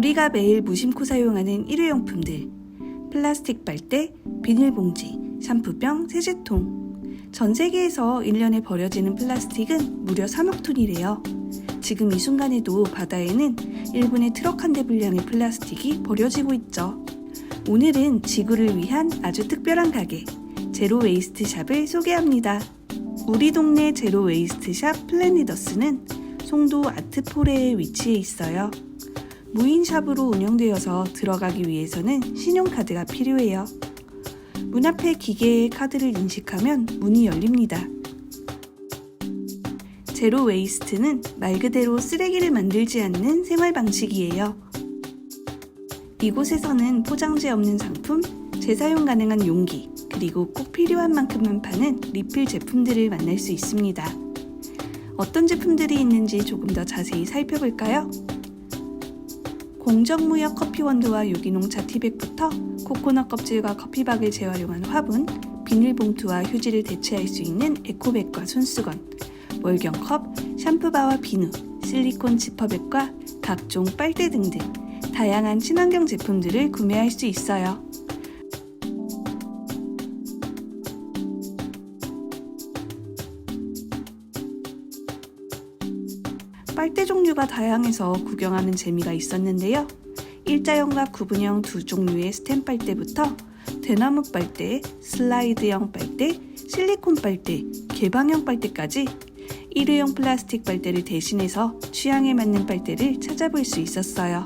우리가 매일 무심코 사용하는 일회용품들, 플라스틱 빨대, 비닐봉지, 샴푸병, 세제통. 전 세계에서 1년에 버려지는 플라스틱은 무려 3억 톤이래요. 지금 이 순간에도 바다에는 1분의 트럭 한 대 분량의 플라스틱이 버려지고 있죠. 오늘은 지구를 위한 아주 특별한 가게, 제로 웨이스트 샵을 소개합니다. 우리 동네 제로 웨이스트 샵 플래니더스는 송도 아트포레에 위치해 있어요. 무인샵으로 운영되어서 들어가기 위해서는 신용카드가 필요해요. 문 앞에 기계의 카드를 인식하면 문이 열립니다. 제로 웨이스트는 말 그대로 쓰레기를 만들지 않는 생활 방식이에요. 이곳에서는 포장재 없는 상품, 재사용 가능한 용기, 그리고 꼭 필요한 만큼만 파는 리필 제품들을 만날 수 있습니다. 어떤 제품들이 있는지 조금 더 자세히 살펴볼까요? 공정무역 커피 원두와 유기농차 티백부터 코코넛 껍질과 커피박을 재활용한 화분, 비닐봉투와 휴지를 대체할 수 있는 에코백과 손수건, 월경컵, 샴푸바와 비누, 실리콘 지퍼백과 각종 빨대 등등 다양한 친환경 제품들을 구매할 수 있어요. 빨대 종류가 다양해서 구경하는 재미가 있었는데요. 일자형과 구분형 두 종류의 스템 빨대부터 대나무 빨대, 슬라이드형 빨대, 실리콘 빨대, 개방형 빨대까지 일회용 플라스틱 빨대를 대신해서 취향에 맞는 빨대를 찾아볼 수 있었어요.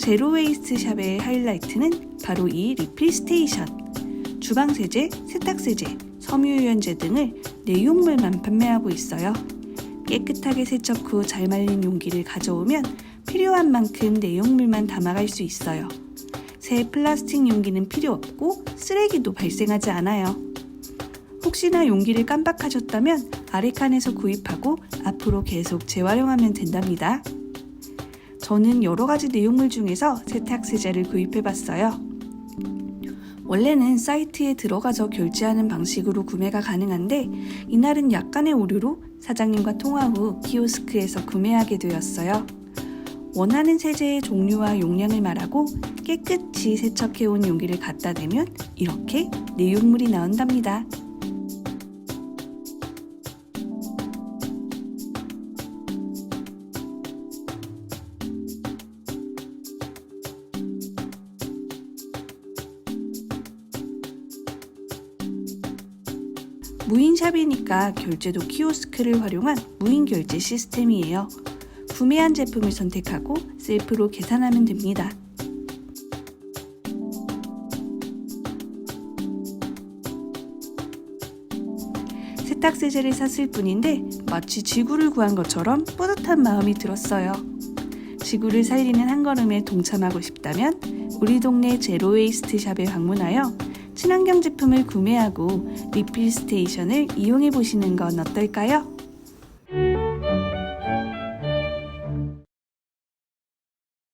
제로 웨이스트 샵의 하이라이트는 바로 이 리필 스테이션. 주방 세제, 세탁 세제, 섬유유연제 등을 내용물만 판매하고 있어요. 깨끗하게 세척 후 잘 말린 용기를 가져오면 필요한 만큼 내용물만 담아갈 수 있어요. 새 플라스틱 용기는 필요 없고 쓰레기도 발생하지 않아요. 혹시나 용기를 깜빡하셨다면 아래 칸에서 구입하고 앞으로 계속 재활용하면 된답니다. 저는 여러 가지 내용물 중에서 세탁 세제를 구입해 봤어요. 원래는 사이트에 들어가서 결제하는 방식으로 구매가 가능한데 이날은 약간의 오류로 사장님과 통화 후 키오스크에서 구매하게 되었어요. 원하는 세제의 종류와 용량을 말하고 깨끗이 세척해온 용기를 갖다 대면 이렇게 내용물이 나온답니다. 무인샵이니까 결제도 키오스크를 활용한 무인 결제 시스템이에요. 구매한 제품을 선택하고 셀프로 계산하면 됩니다. 세탁 세제를 샀을 뿐인데 마치 지구를 구한 것처럼 뿌듯한 마음이 들었어요. 지구를 살리는 한 걸음에 동참하고 싶다면 우리 동네 제로웨이스트 샵에 방문하여 친환경 제품을 구매하고 리필 스테이션을 이용해 보시는 건 어떨까요?